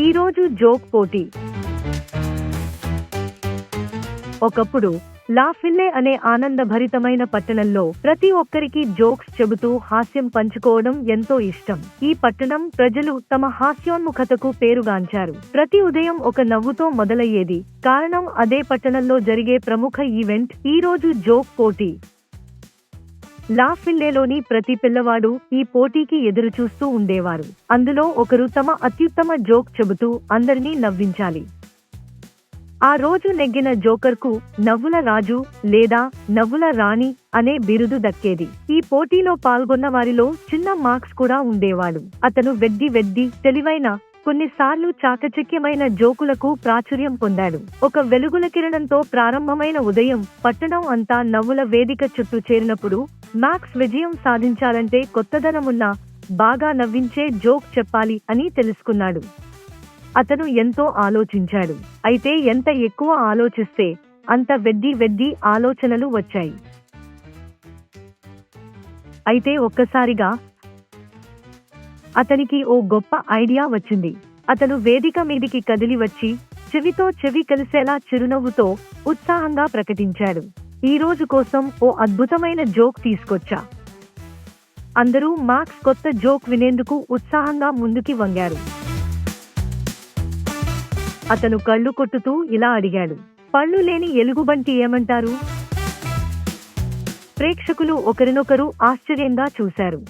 ఈరోజు జోక్ పోటీ. ఒకప్పుడు లాఫిల్లే అనే ఆనందభరితమైన పట్టణంలో ప్రతి ఒక్కరికి జోక్స్ చెబుతూ హాస్యం పంచుకోవడం ఎంతో ఇష్టం. ఈ పట్టణం ప్రజలు తమ హాస్యోన్ముఖతకు పేరుగాంచారు. ప్రతి ఉదయం ఒక నవ్వుతో మొదలయ్యేది. కారణం అదే పట్టణంలో జరిగే ప్రముఖ ఈవెంట్ ఈ రోజు జోక్ పోటీ. లాఫిల్లేలోని ప్రతి పిల్లవాడు ఈ పోటీకి ఎదురు చూస్తూ ఉండేవారు. అందులో ఒకరు తమ అత్యుత్తమ జోక్ చెబుతూ అందరినీ నవ్వించాలి. ఆ రోజు నెగ్గిన జోకర్కు నవ్వుల రాజు లేదా నవ్వుల రాణి అనే బిరుదు దక్కేది. ఈ పోటీలో పాల్గొన్న వారిలో చిన్న మార్క్స్ కూడా ఉండేవాడు. అతను వెడ్డి వెడ్డి తెలివైన కొన్నిసార్లు చాకచక్యమైన జోకులకు ప్రాచుర్యం పొందాడు. ఒక వెలుగుల కిరణంతో ప్రారంభమైన ఉదయం పట్టణం అంతా నవ్వుల వేదిక చుట్టూ చేరినప్పుడు మ్యాక్స్ విజయం సాధించాలంటే కొత్తదనమున్న బాగా నవ్వించే జోక్ చెప్పాలి అని తెలుసుకున్నాడు. అతను ఎంతో ఆలోచించాడు. అయితే ఎంత ఎక్కువ ఆలోచిస్తే అంత వెద్ది వెద్ది ఆలోచనలు వచ్చాయి. అయితే ఒక్కసారిగా అతనికి ఓ గొప్ప ఐడియా వచ్చింది. అతను వేదిక మీదికి కదిలి వచ్చి చెవితో చెవి కలిసేలా చిరునవ్వుతో ఉత్సాహంగా ప్రకటించాడు. ఈ రోజు కోసం ఓ అద్భుతమైన జోక్ తీసుకొచ్చా. అందరూ మార్క్స్ కొత్త జోక్ వినేందుకు ఉత్సాహంగా ముందుకి వంగారు. అతను కళ్ళు కొట్టుతూ ఇలా అడిగాడు. పళ్ళు లేని ఎలుగుబంటి ఏమంటారు? ప్రేక్షకులు ఒకరినొకరు ఆశ్చర్యంగా చూశారు.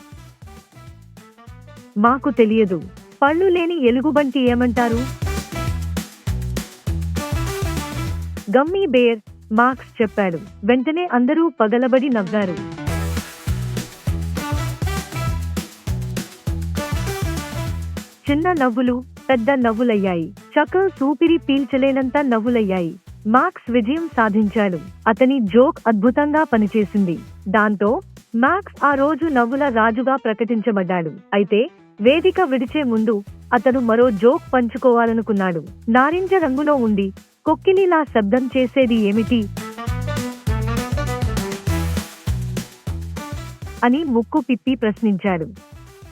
మాకు తెలియదు. పళ్ళు లేని ఎలుగుబంటి ఏమంటారు? గమ్మీ బేర్ మార్క్స్ చెప్పాడు. వెంటనే అందరూ పగలబడి నవ్వారు. చిన్న నవ్వులు పెద్ద నవ్వులయ్యాయి. చకల్స్ ఊపిరి పీల్చలేనంత నవ్వులయ్యాయి. మార్క్స్ విజయం సాధించాడు. అతని జోక్ అద్భుతంగా పనిచేసింది. దాంతో మార్క్స్ ఆ రోజు నవ్వుల రాజుగా ప్రకటించబడ్డాడు. అయితే వేదిక విడిచే ముందు అతను మరో జోక్ పంచుకోవాలనుకున్నాడు. నారింజ రంగులో ఉండి కొక్కిలిలా శబ్దం చేసేది ఏమిటి? అని ముక్కు పిప్పి ప్రశ్నించాడు.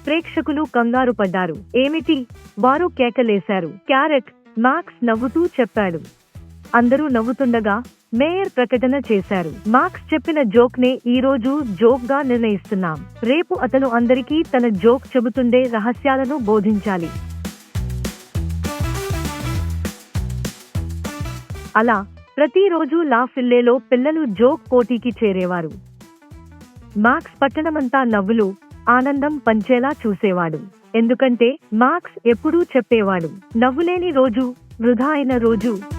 ప్రేక్షకులు కంగారు పడ్డారు. ఏమిటి? వారు కేకలేశారు. క్యారెట్ మాక్స్ నవ్వుతూ చెప్పాడు. అందరూ నవ్వుతుండగా మేయర్ ప్రకటన చేశారు. మార్క్స్ చెప్పిన జోక్ నే ఈ రోజు జోక్గా నిర్ణయిస్తున్నాం. రేపు అతను అందరికీ తన జోక్ చెబుతుండే రహస్యాలను బోధించాలి. అలా ప్రతిరోజు లాఫిల్లేలో పిల్లలు జోక్ పోటీకి చేరేవారు. మార్క్స్ పట్టణమంతా నవ్వులు ఆనందం పంచేలా చూసేవాడు. ఎందుకంటే మార్క్స్ ఎప్పుడూ చెప్పేవాడు. నవ్వులేని రోజు వృధా అయిన రోజు.